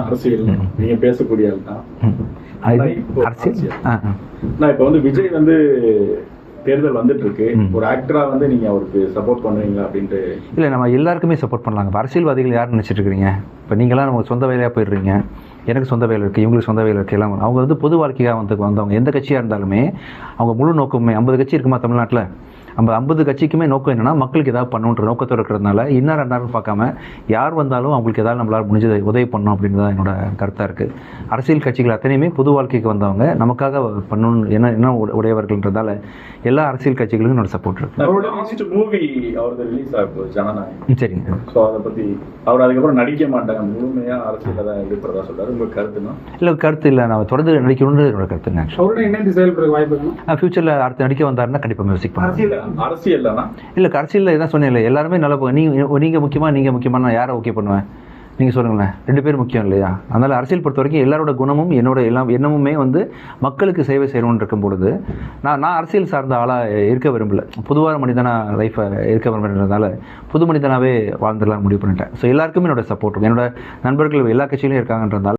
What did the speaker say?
அரசியல் நீங்க பேசக்கூடிய தான். நான் இப்போ வந்து விஜய் வந்து தேர்தல் வந்துட்டு இருக்கு. ஒரு ஆக்டரா வந்து நீங்க அவருக்கு சப்போர்ட் பண்ணுவீங்களா அப்படின்ட்டு? இல்லை நம்ம எல்லாருக்குமே சப்போர்ட் பண்ணலாங்க. அரசியல்வாதிகள் யார் நினச்சிட்டு இருக்கிறீங்க இப்போ நீங்களாம் நம்ம சொந்த வேலையாக போயிடுறீங்க. எனக்கு சொந்த வேலை இருக்குது இவங்களுக்கு சொந்த வேலை இருக்குது எல்லாம். அவங்க வந்து பொது வாழ்க்கையாக வந்து வந்தவங்க. எந்த கட்சியாக இருந்தாலுமே அவங்க முழு நோக்கமே ஐம்பது கட்சி இருக்குமா தமிழ்நாட்டில்? நம்ம ஐம்பது கட்சிக்குமே நோக்கம் என்னன்னா மக்களுக்கு ஏதாவது பண்ணணுன்ற நோக்கத்தோடு இருக்கிறதுனால இன்னார் ரெண்டாரும் பார்க்காம யார் வந்தாலும் அவங்களுக்கு ஏதாவது நம்மளால் முடிஞ்சதை உதவி பண்ணணும் அப்படின்றது தான் என்னோட கருத்தாக இருக்குது அரசியல் கட்சிகள் அத்தனையுமே பொது வாழ்க்கைக்கு வந்தவங்க. நமக்காக பண்ணணும் என்ன என்ன உட- உடையவர்கள்ன்றதால எல்லா அரசியல் கட்சிகளுக்கும் என்னோட சப்போர்ட் இருக்கு. அவரோட மூவி அவரது ரிலீஸ் ஜனநாயகம். சரிங்க. ஸோ அதை பத்தி அவர் அதுக்கப்புறம் நடிக்க மாட்டாங்க. முழுமையா அரசியல தான் இருக்கிறதா சொல்றாரு. உங்க கருத்துனா இல்லை கருத்து இல்லை. நான் தொடர்ந்து நடிக்கணும்னு என்னோட கருத்துங்க அவருடன் இணைந்து செயல்படுற வாய்ப்புகள் ஃபியூச்சரில் அடுத்து நடிக்க வந்தாருன்னா கண்டிப்பாக மியூசிக் பண்ணுவேன் அரசியல் இல்லை அரசியலில் இதான் சொன்னேன் எல்லாருமே நல்ல நீங்கள் நீங்கள் முக்கியமாக நீங்கள் முக்கியமாக நான் யாரை ஓகே பண்ணுவேன்? நீங்கள் சொல்லுங்களேன் ரெண்டு பேரும் முக்கியம் இல்லையா? அதனால் அரசியல் பொறுத்த வரைக்கும் எல்லாரோட குணமும் என்னோட எல்லாம் எண்ணமுமே வந்து மக்களுக்கு சேவை செய்யணும்னு இருக்கும் பொழுது நான் நான் அரசியல் சார்ந்த ஆளாக இருக்க விரும்பல. பொதுவான மனிதனாக லைஃப்பை இருக்க விரும்புறதுனால புது மனிதனாகவே வாழ்ந்துடலாம் முடிவு பண்ணிட்டேன். ஸோ எல்லாருக்குமே என்னோட சப்போர்ட் என்னோட நண்பர்கள் எல்லா கட்சியிலையும் இருக்காங்கன்றதால